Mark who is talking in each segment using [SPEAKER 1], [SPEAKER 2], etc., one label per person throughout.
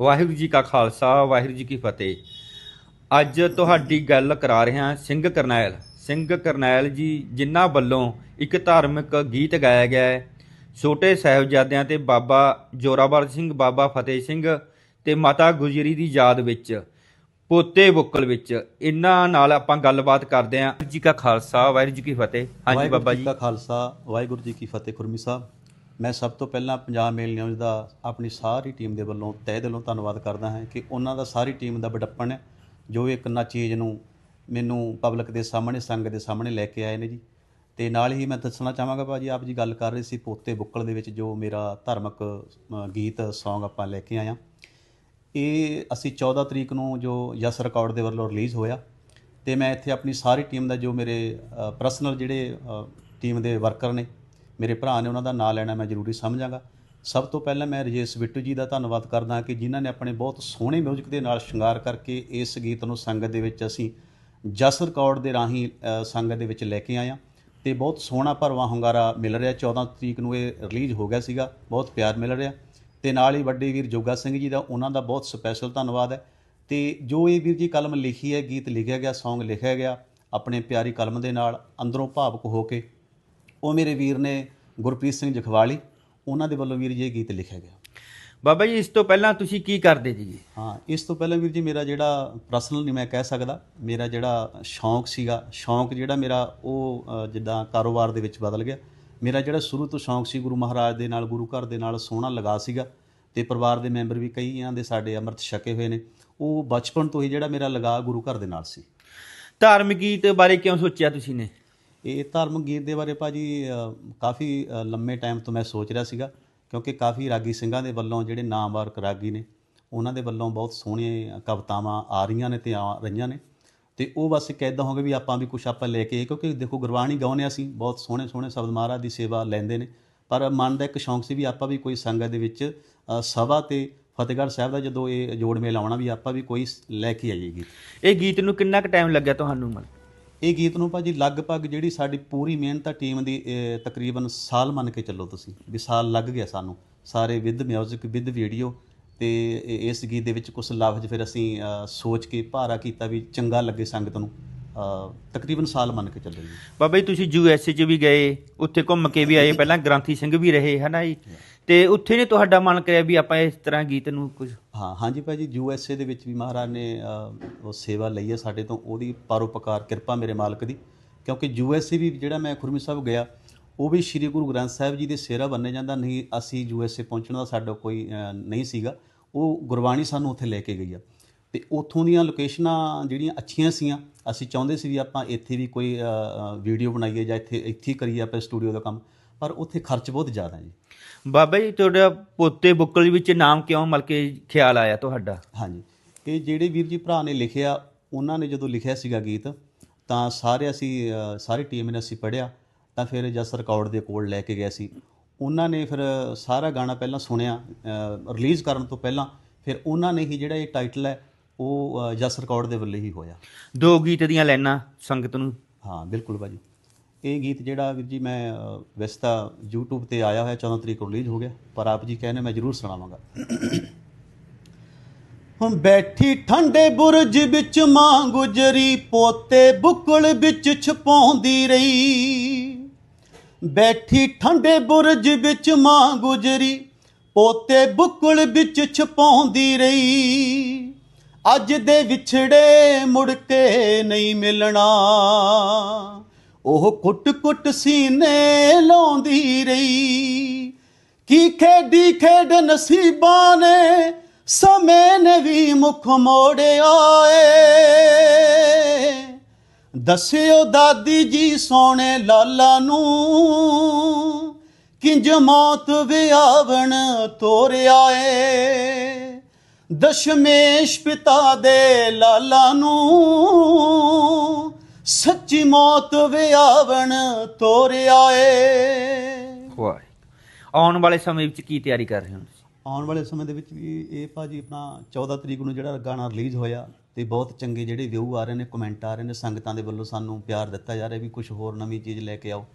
[SPEAKER 1] ਵਾਹਿਗੁਰੂ ਜੀ ਕਾ ਖਾਲਸਾ ਵਾਹਿਗੁਰੂ ਜੀ ਕੀ ਫਤਿਹ। ਅੱਜ ਤੁਹਾਡੀ ਗੱਲ ਕਰਾ ਰਹੇ ਹਾਂ ਸਿੰਘ ਕਰਨੈਲ। ਸਿੰਘ ਕਰਨੈਲ ਜੀ ਜਿਨ੍ਹਾਂ ਵੱਲੋਂ ਇੱਕ ਧਾਰਮਿਕ ਗੀਤ ਗਾਇਆ ਗਿਆ ਹੈ। ਛੋਟੇ ਸਾਹਿਬਜ਼ਾਦਿਆਂ ਤੇ ਬਾਬਾ ਜੋਰਾਵਰ ਸਿੰਘ ਬਾਬਾ ਫਤਿਹ ਸਿੰਘ ਤੇ ਮਾਤਾ ਗੁਜਰੀ ਦੀ ਯਾਦ ਵਿੱਚ ਪੋਤੇ ਬੁੱਕਲ ਵਿੱਚ। ਇਹਨਾਂ ਨਾਲ ਆਪਾਂ ਗੱਲਬਾਤ ਕਰਦੇ ਹਾਂ। ਵਾਹਿਗੁਰੂ ਜੀ ਕਾ ਖਾਲਸਾ ਵਾਹਿਗੁਰੂ ਜੀ ਕੀ ਫਤਿਹ। ਹਾਂਜੀ ਬਾਬਾ
[SPEAKER 2] ਜੀ। ਕਾ ਖਾਲਸਾ ਵਾਹਿਗੁਰੂ ਜੀ ਕੀ ਫਤਿਹ ਖੁਰਮੀ ਸਾਹਿਬ। ਮੈਂ ਸਭ ਤੋਂ ਪਹਿਲਾਂ ਪੰਜਾਬ ਮੇਲ ਨਿਊਜ਼ ਦਾ ਆਪਣੀ ਸਾਰੀ ਟੀਮ ਦੇ ਵੱਲੋਂ ਤਹਿ ਦਿਲੋਂ ਧੰਨਵਾਦ ਕਰਦਾ ਹਾਂ ਕਿ ਉਹਨਾਂ ਦਾ ਸਾਰੀ ਟੀਮ ਦਾ ਬੜੱਪਣ ਹੈ ਜੋ ਇੱਕ ਨਾ ਚੀਜ਼ ਨੂੰ ਮੈਨੂੰ ਪਬਲਿਕ ਦੇ ਸਾਹਮਣੇ, ਸੰਗ ਦੇ ਸਾਹਮਣੇ ਲੈ ਕੇ ਆਏ ਨੇ ਜੀ। ਤੇ ਨਾਲ ਹੀ ਮੈਂ ਦੱਸਣਾ ਚਾਹਾਂਗਾ ਭਾਜੀ ਆਪ ਜੀ ਗੱਲ ਕਰ ਰਹੇ ਸੀ ਪੋਤੇ ਬੁੱਕਲ ਦੇ ਵਿੱਚ ਜੋ ਮੇਰਾ ਧਾਰਮਿਕ ਗੀਤ, Song ਆਪਾਂ ਲੈ ਕੇ ਆਇਆ। ਇਹ ਅਸੀਂ 14 ਤਰੀਕ ਨੂੰ ਜੋ ਯਸ ਰਿਕਾਰਡ ਦੇ ਵੱਲੋਂ ਰਿਲੀਜ਼ ਹੋਇਆ ਤੇ ਮੈਂ ਇੱਥੇ ਆਪਣੀ ਸਾਰੀ ਟੀਮ ਦਾ ਜੋ ਮੇਰੇ ਪਰਸਨਲ ਜਿਹੜੇ ਟੀਮ ਦੇ ਵਰਕਰ ਨੇ ਮੇਰੇ ਭਰਾ ਨੇ ਉਹਨਾਂ ਦਾ ਨਾਂ ਲੈਣਾ ਮੈਂ ਜ਼ਰੂਰੀ ਸਮਝਾਂਗਾ। ਸਭ ਤੋਂ ਪਹਿਲਾਂ ਮੈਂ ਰਜੇਸ਼ ਬਿੱਟੂ ਜੀ ਦਾ ਧੰਨਵਾਦ ਕਰਦਾ ਕਿ ਜਿਨ੍ਹਾਂ ਨੇ ਆਪਣੇ ਬਹੁਤ ਸੋਹਣੇ ਮਿਊਜ਼ਿਕ ਦੇ ਨਾਲ ਸ਼ਿੰਗਾਰ ਕਰਕੇ ਇਸ ਗੀਤ ਨੂੰ ਸੰਗਤ ਦੇ ਵਿੱਚ ਅਸੀਂ ਜਸ ਰਿਕਾਰਡ ਦੇ ਰਾਹੀਂ ਸੰਗਤ ਦੇ ਵਿੱਚ ਲੈ ਕੇ ਆਏ ਹਾਂ ਤੇ ਬਹੁਤ ਸੋਹਣਾ ਭਰਵਾਂ ਹੁੰਗਾਰਾ ਮਿਲ ਰਿਹਾ। 14 ਤਰੀਕ ਨੂੰ ਇਹ ਰਿਲੀਜ਼ ਹੋ ਗਿਆ ਸੀਗਾ, ਬਹੁਤ ਪਿਆਰ ਮਿਲ ਰਿਹਾ। ਤੇ ਨਾਲ ਹੀ ਵੱਡੇ ਵੀਰ ਜੋਗਾ ਸਿੰਘ ਜੀ ਦਾ, ਉਹਨਾਂ ਦਾ ਬਹੁਤ ਸਪੈਸ਼ਲ ਧੰਨਵਾਦ ਹੈ। ਤੇ ਜੋ ਇਹ ਵੀਰ ਜੀ ਕਲਮ ਲਿਖੀ ਹੈ, ਗੀਤ ਲਿਖਿਆ ਗਿਆ, Song ਲਿਖਿਆ ਗਿਆ, ਆਪਣੇ ਪਿਆਰੀ ਕਲਮ ਦੇ ਨਾਲ ਅੰਦਰੋਂ ਭਾਵੁਕ ਹੋ ਕੇ ਉਹ ਮੇਰੇ ਵੀਰ ਨੇ ਗੁਰਪ੍ਰੀਤ ਸਿੰਘ ਜਖਵਾਲੀ ਉਹਨਾਂ ਦੇ ਵੱਲੋਂ ਵੀਰ ਜੀ ਇਹ ਗੀਤ ਲਿਖਿਆ ਗਿਆ।
[SPEAKER 1] ਬਾਬਾ ਜੀ ਇਸ ਤੋਂ ਪਹਿਲਾਂ ਤੁਸੀਂ ਕੀ ਕਰਦੇ ਜੀ?
[SPEAKER 2] ਹਾਂ ਇਸ ਤੋਂ ਪਹਿਲਾਂ ਵੀਰ ਜੀ ਮੇਰਾ ਜਿਹੜਾ ਪਰਸਨਲ ਨਹੀਂ ਮੈਂ ਕਹਿ ਸਕਦਾ ਮੇਰਾ ਜਿਹੜਾ ਸ਼ੌਂਕ ਸੀਗਾ ਸ਼ੌਂਕ ਜਿਹੜਾ ਮੇਰਾ ਉਹ ਜਿੱਦਾਂ ਕਾਰੋਬਾਰ ਦੇ ਵਿੱਚ ਬਦਲ ਗਿਆ। ਮੇਰਾ ਜਿਹੜਾ ਸ਼ੁਰੂ ਤੋਂ ਸ਼ੌਂਕ ਸੀ ਗੁਰੂ ਮਹਾਰਾਜ ਦੇ ਨਾਲ ਗੁਰੂ ਘਰ ਦੇ ਨਾਲ ਸੋਹਣਾ ਲਗਾ ਸੀਗਾ ਤੇ ਪਰਿਵਾਰ ਦੇ ਮੈਂਬਰ ਵੀ ਕਈਆਂ ਦੇ ਸਾਡੇ ਅੰਮ੍ਰਿਤ ਛਕੇ ਹੋਏ ਨੇ। ਉਹ ਬਚਪਨ ਤੋਂ ਹੀ ਜਿਹੜਾ ਮੇਰਾ ਲਗਾ ਗੁਰੂ ਘਰ ਦੇ ਨਾਲ ਸੀ।
[SPEAKER 1] ਧਾਰਮਿਕ ਗੀਤ ਬਾਰੇ ਕਿਉਂ ਸੋਚਿਆ ਤੁਸੀਂ ਨੇ?
[SPEAKER 2] ਇਹ ਧਾਰਮਿਕ ਗੀਤ ਦੇ ਬਾਰੇ ਭਾਜੀ ਅ, ਕਾਫੀ ਲੰਮੇ ਟਾਈਮ ਤੋਂ ਮੈਂ ਸੋਚ ਰਿਹਾ ਸੀਗਾ ਕਿਉਂਕਿ ਕਾਫੀ ਰਾਗੀ ਸਿੰਘਾਂ ਦੇ ਵੱਲੋਂ ਜਿਹੜੇ ਨਾਮਵਰ ਰਾਗੀ ਨੇ ਉਹਨਾਂ ਦੇ ਵੱਲੋਂ ਬਹੁਤ ਸੋਹਣੀਆਂ ਕਵਿਤਾਵਾਂ ਆ ਰਹੀਆਂ ਨੇ ਤੇ ਆ ਰਹੀਆਂ ਨੇ। ਤੇ ਉਹ ਬਸ ਇੱਕ ਇੱਦਾਂ ਹੋ ਵੀ ਆਪਾਂ ਵੀ ਕੁਝ ਆਪਾਂ ਲੈ ਕੇ ਆਏ ਕਿਉਂਕਿ ਦੇਖੋ ਗੁਰਬਾਣੀ ਗਾਉਂਦੇ ਅਸੀਂ ਬਹੁਤ ਸੋਹਣੇ ਸੋਹਣੇ ਸ਼ਬਦ ਮਹਾਰਾਜ ਦੀ ਸੇਵਾ ਲੈਂਦੇ ਨੇ। ਪਰ ਮਨ ਦਾ ਇੱਕ ਸ਼ੌਂਕ ਸੀ ਵੀ ਆਪਾਂ ਵੀ ਕੋਈ ਸੰਗਤ ਦੇ ਵਿੱਚ ਅ, ਸਭਾ ਤੇ ਫਤਿਹਗੜ੍ਹ ਸਾਹਿਬ ਦਾ ਜਦੋਂ ਇਹ ਜੋੜ ਮੇਲ ਆਉਣਾ ਵੀ ਆਪਾਂ ਵੀ ਕੋਈ ਲੈ ਕੇ ਆਈਏ ਗੀਤ।
[SPEAKER 1] ਇਹ ਗੀਤ ਨੂੰ ਕਿੰਨਾ ਕੁ ਟਾਈਮ ਲੱਗਿਆ ਤੁਹਾਨੂੰ ਮਨ?
[SPEAKER 2] ਇਹ ਗੀਤ ਨੂੰ ਭਾਜੀ ਲਗਭਗ ਜਿਹੜੀ ਸਾਡੀ ਪੂਰੀ ਮਿਹਨਤ ਆ ਟੀਮ ਦੀ ਤਕਰੀਬਨ ਸਾਲ ਮੰਨ ਕੇ ਚੱਲੋ ਤੁਸੀਂ ਵੀ ਸਾਲ ਲੱਗ ਗਿਆ ਸਾਨੂੰ। ਸਾਰੇ ਵਿਦ ਮਿਊਜ਼ਿਕ ਵਿਦ ਵੀਡੀਓ ਤੇ ਇਸ ਗੀਤ ਦੇ ਵਿੱਚ ਕੁਝ ਲਫ਼ਜ਼ ਫਿਰ ਅਸੀਂ ਸੋਚ ਕੇ ਭਾਰਾ ਕੀਤਾ ਵੀ ਚੰਗਾ ਲੱਗੇ ਸੰਗਤ ਨੂੰ। ਤਕਰੀਬਨ ਸਾਲ ਮੰਨ ਕੇ ਚੱਲੋ ਜੀ।
[SPEAKER 1] ਬਾਬਾ ਜੀ ਤੁਸੀਂ ਯੂ ਐਸ ਏ ਚ ਵੀ ਗਏ ਉੱਥੇ ਘੁੰਮ ਕੇ ਵੀ ਆਏ ਪਹਿਲਾਂ ਗ੍ਰਾਂਥੀ ਸਿੰਘ ਵੀ ਰਹੇ ਹਨਾ ਜੀ? ਤੇ ਉੱਥੇ ਨੇ ਤੁਹਾਡਾ ਮਨ ਕਰਿਆ ਵੀ ਆਪਾਂ ਇਸ ਤਰ੍ਹਾਂ ਗੀਤ ਨੂੰ ਕੁਝ
[SPEAKER 2] ਹਾਂ, ਹਾਂਜੀ ਭਾਜੀ, ਯੂ ਐਸ ਏ ਦੇ ਵਿੱਚ ਵੀ ਮਹਾਰਾਜ ਨੇ ਉਹ ਸੇਵਾ ਲਈ ਹੈ ਸਾਡੇ ਤੋਂ, ਉਹਦੀ ਪਰਉਪਕਾਰ, ਕਿਰਪਾ ਮੇਰੇ ਮਾਲਕ ਦੀ, ਕਿਉਂਕਿ ਯੂ ਐਸ ਏ ਵੀ ਜਿਹੜਾ ਮੈਂ ਖੁਰਮੀ ਸਾਹਿਬ ਗਿਆ, ਉਹ ਵੀ ਸ੍ਰੀ ਗੁਰੂ ਗ੍ਰੰਥ ਸਾਹਿਬ ਜੀ ਦੇ ਸਿਹਰਾ ਬੰਨੇ ਜਾਂਦਾ, ਨਹੀਂ ਅਸੀਂ ਯੂ ਐਸ ਏ ਪਹੁੰਚਣ ਦਾ ਸਾਡਾ ਕੋਈ ਨਹੀਂ ਸੀਗਾ, ਉਹ ਗੁਰਬਾਣੀ ਸਾਨੂੰ ਉੱਥੇ ਲੈ ਕੇ ਗਈ ਆ। ਤੇ ਉੱਥੋਂ ਦੀਆਂ ਲੋਕੇਸ਼ਨਾਂ ਜਿਹੜੀਆਂ ਅੱਛੀਆਂ ਸੀਆਂ, ਅਸੀਂ ਚਾਹੁੰਦੇ ਸੀ ਵੀ ਆਪਾਂ ਇੱਥੇ ਵੀ ਕੋਈ ਵੀਡੀਓ ਬਣਾਈਏ ਜਾਂ ਇੱਥੇ ਇੱਥੇ ਹੀ ਕਰੀਏ ਆਪਾਂ ਸਟੂਡੀਓ ਦਾ ਕੰਮ, ਪਰ ਉੱਥੇ ਖਰਚ ਬਹੁਤ ਜ਼ਿਆਦਾ ਹੈ ਜੀ।
[SPEAKER 1] ਬਾਬਾ ਜੀ ਤੁਹਾਡਾ ਪੋਤੇ ਬੁੱਕਲ ਵਿੱਚ ਨਾਮ ਕਿਉਂ ਮਲ ਕੇ ਖਿਆਲ ਆਇਆ ਤੁਹਾਡਾ?
[SPEAKER 2] ਹਾਂਜੀ। ਇਹ ਜਿਹੜੇ ਵੀਰ ਜੀ ਭਰਾ ਨੇ ਲਿਖਿਆ ਉਹਨਾਂ ਨੇ ਜਦੋਂ ਲਿਖਿਆ ਸੀਗਾ ਗੀਤ ਤਾਂ ਸਾਰੇ ਅਸੀਂ ਸਾਰੀ ਟੀਮ ਨੇ ਅਸੀਂ ਪੜਿਆ ਤਾਂ ਫਿਰ ਜਸ ਰਿਕਾਰਡ ਦੇ ਕੋਲ ਲੈ ਕੇ ਗਏ ਸੀ। ਉਹਨਾਂ ਨੇ ਫਿਰ ਸਾਰਾ ਗਾਣਾ ਪਹਿਲਾਂ ਸੁਣਿਆ ਰਿਲੀਜ਼ ਕਰਨ ਤੋਂ ਪਹਿਲਾਂ ਫਿਰ ਉਹਨਾਂ ਨੇ ਹੀ ਜਿਹੜਾ ਇਹ ਟਾਈਟਲ ਹੈ ਉਹ ਜਸ ਰਿਕਾਰਡ ਦੇ ਵੱਲੇ ਹੀ ਹੋਇਆ।
[SPEAKER 1] ਦੋ ਗੀਤ ਦੀਆਂ ਲਾਈਨਾਂ ਸੰਗਤ ਨੂੰ?
[SPEAKER 2] ਹਾਂ ਬਿਲਕੁਲ ਭਾਜੀ। ਇਹ ਗੀਤ ਜਿਹੜਾ ਵੀਰ ਜੀ ਮੈਂ ਵੈਸੇ ਤਾਂ YouTube ਤੇ ਆਇਆ ਹੋਇਆ 14 ਤਰੀਕ ਨੂੰ ਰਿਲੀਜ਼ ਹੋ ਗਿਆ, ਪਰ ਆਪ ਜੀ ਕਹਿੰਦੇ ਮੈਂ ਜ਼ਰੂਰ ਸੁਣਾਵਾਂਗਾ। ਹੁਣ ਬੈਠੀ ਠੰਡੇ ਬੁਰਜ ਵਿੱਚ ਮਾਂ ਗੁਜਰੀ, ਪੋਤੇ ਬੁੱਕਲ ਵਿੱਚ ਛਪਾਉਂਦੀ ਰਹੀ। ਬੈਠੀ ਠੰਡੇ ਬੁਰਜ ਵਿੱਚ ਮਾਂ ਗੁਜਰੀ, ਪੋਤੇ ਬੁੱਕਲ ਵਿੱਚ ਛਪਾਉਂਦੀ ਰਹੀ। ਅੱਜ ਦੇ ਵਿਛੜੇ ਮੁੜ ਕੇ ਨਹੀਂ ਮਿਲਣਾ। ਉਹ ਕੁੱਟ-ਕੁੱਟ ਸੀਨੇ ਲਾਉਂਦੀ ਰਹੀ। ਕੀ ਖੇਡੀ ਖੇਡ ਨਸੀਬਾਂ ਨੇ, ਸਮੇਂ ਨੇ ਵੀ ਮੁਖ ਮੋੜਿਆ ਏ ਦੱਸਿਓ ਦਾਦੀ ਜੀ ਸੋਹਣੇ ਲਾਲਾ ਨੂੰ, ਕਿੰਜ ਮੌਤ ਵਿਆਵਣ ਤੋਰਿਆ ਏ। ਦਸ਼ਮੇਸ਼ ਪਿਤਾ ਦੇ ਲਾਲਾ ਨੂੰ ਸੱਚੀ ਮੌਤ ਵਿਆਵਣ ਤੋਰਿਆ ਏ।
[SPEAKER 1] ਵਾਹ ਆਉਣ ਵਾਲੇ ਸਮੇਂ ਵਿੱਚ ਕੀ ਤਿਆਰੀ ਕਰ ਰਹੇ ਹੋ?
[SPEAKER 2] ਆਉਣ ਵਾਲੇ ਸਮੇਂ ਦੇ ਵਿੱਚ ਵੀ ਇਹ ਭਾਜੀ ਆਪਣਾ 14 ਤਰੀਕ ਨੂੰ ਜਿਹੜਾ ਗਾਣਾ ਰਿਲੀਜ਼ ਹੋਇਆ ਤੇ ਬਹੁਤ ਚੰਗੇ ਜਿਹੜੇ ਵਿਊ ਆ ਰਹੇ ਨੇ ਕਮੈਂਟ ਆ ਰਹੇ ਨੇ ਸੰਗਤਾਂ ਦੇ ਵੱਲੋਂ ਸਾਨੂੰ ਪਿਆਰ ਦਿੱਤਾ ਜਾ ਰਿਹਾ ਵੀ ਕੁਝ ਹੋਰ ਨਵੀਂ ਚੀਜ਼ ਲੈ ਕੇ ਆਓ।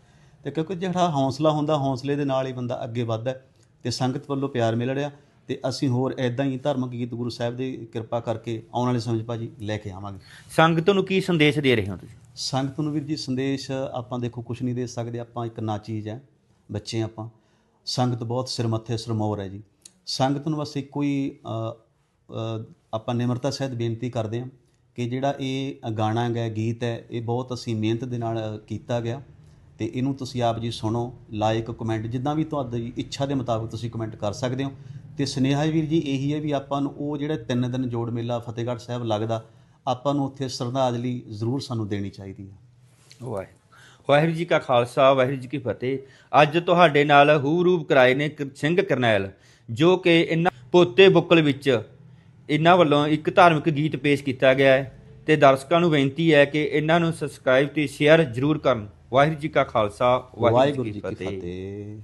[SPEAKER 2] ਤੇ ਕਿਉਂਕਿ ਜਿਹੜਾ ਹੌਸਲਾ ਹੁੰਦਾ ਹੌਸਲੇ ਦੇ ਨਾਲ ਹੀ ਬੰਦਾ ਅੱਗੇ ਵੱਧਦਾ ਤੇ ਸੰਗਤ ਵੱਲੋਂ ਪਿਆਰ ਮਿਲ ਰਿਹਾ। ਤੇ ਅਸੀਂ ਹੋਰ ਐਦਾਂ ਹੀ ਧਾਰਮਿਕ ਗੀਤ ਗੁਰੂ ਸਾਹਿਬ ਦੀ ਕਿਰਪਾ ਕਰਕੇ ਆਉਣ ਵਾਲੇ ਸਮੇਂ 'ਚ ਭਾਜੀ ਲੈ ਕੇ ਆਵਾਂਗੇ।
[SPEAKER 1] ਸੰਗਤ ਨੂੰ ਕੀ ਸੰਦੇਸ਼ ਦੇ ਰਹੇ ਹੋ ਤੁਸੀਂ?
[SPEAKER 2] ਸੰਗਤ ਨੂੰ ਵੀਰ ਜੀ ਸੰਦੇਸ਼ ਆਪਾਂ ਦੇਖੋ ਕੁਝ ਨਹੀਂ ਦੇ ਸਕਦੇ ਆਪਾਂ ਇੱਕ ਨਾ ਚੀਜ਼ ਹੈ ਬੱਚੇ ਆਪਾਂ। ਸੰਗਤ ਬਹੁਤ ਸਿਰ ਮੱਥੇ ਸਰਮੌਰ ਹੈ ਜੀ। ਸੰਗਤ ਨੂੰ ਬਸ ਇੱਕੋ ਹੀ ਆਪਾਂ ਨਿਮਰਤਾ ਸਹਿਤ ਬੇਨਤੀ ਕਰਦੇ ਹਾਂ ਕਿ ਜਿਹੜਾ ਇਹ ਗਾਣਾ ਹੈ ਗੀਤ ਹੈ ਇਹ ਬਹੁਤ ਅਸੀਂ ਮਿਹਨਤ ਦੇ ਨਾਲ ਕੀਤਾ ਗਿਆ। ਤੇ ਇਹਨੂੰ ਤੁਸੀਂ ਆਪ ਜੀ ਸੁਣੋ ਲਾਈਕ ਕਮੈਂਟ ਜਿੱਦਾਂ ਵੀ ਤੁਹਾਡੀ ਇੱਛਾ ਦੇ ਮੁਤਾਬਕ ਤੁਸੀਂ ਕਮੈਂਟ ਕਰ ਸਕਦੇ ਹੋ। ਤੇ ਸੁਨੇਹਾ ਵੀਰ ਜੀ ਇਹੀ ਹੈ ਵੀ ਆਪਾਂ ਨੂੰ ਉਹ ਜਿਹੜੇ ਤਿੰਨ ਦਿਨ ਜੋੜ ਮੇਲਾ ਫਤਿਹਗੜ੍ਹ ਸਾਹਿਬ ਲੱਗਦਾ ਆਪਾਂ ਨੂੰ ਉੱਥੇ ਸ਼ਰਧਾਂਜਲੀ ਜ਼ਰੂਰ ਸਾਨੂੰ ਦੇਣੀ ਚਾਹੀਦੀ ਹੈ
[SPEAKER 1] ਵਾਹਿਗੁਰੂ। ਵਾਹਿਗੁਰੂ ਜੀ ਕਾ ਖਾਲਸਾ ਵਾਹਿਗੁਰੂ ਜੀ ਕੀ ਫਤਿਹ। ਅੱਜ ਤੁਹਾਡੇ ਨਾਲ ਹੂਰੂਪ ਕਰਾਏ ਨੇ ਸਿੰਘ ਕਰਨੈਲ ਜੋ ਕਿ ਇਹਨਾਂ ਪੋਤੇ ਬੁੱਕਲ ਵਿੱਚ ਇਹਨਾਂ ਵੱਲੋਂ ਇੱਕ ਧਾਰਮਿਕ ਗੀਤ ਪੇਸ਼ ਕੀਤਾ ਗਿਆ ਹੈ ਤੇ ਦਰਸ਼ਕਾਂ ਨੂੰ ਬੇਨਤੀ ਹੈ ਕਿ ਇਹਨਾਂ ਨੂੰ ਸਬਸਕ੍ਰਾਈਬ ਤੇ ਸ਼ੇਅਰ ਜ਼ਰੂਰ ਕਰਨ। ਵਾਹਿਗੁਰੂ ਜੀ ਕਾ ਖਾਲਸਾ
[SPEAKER 2] ਵਾਹਿਗੁਰੂ ਜੀ ਕੀ ਫਤਿਹ।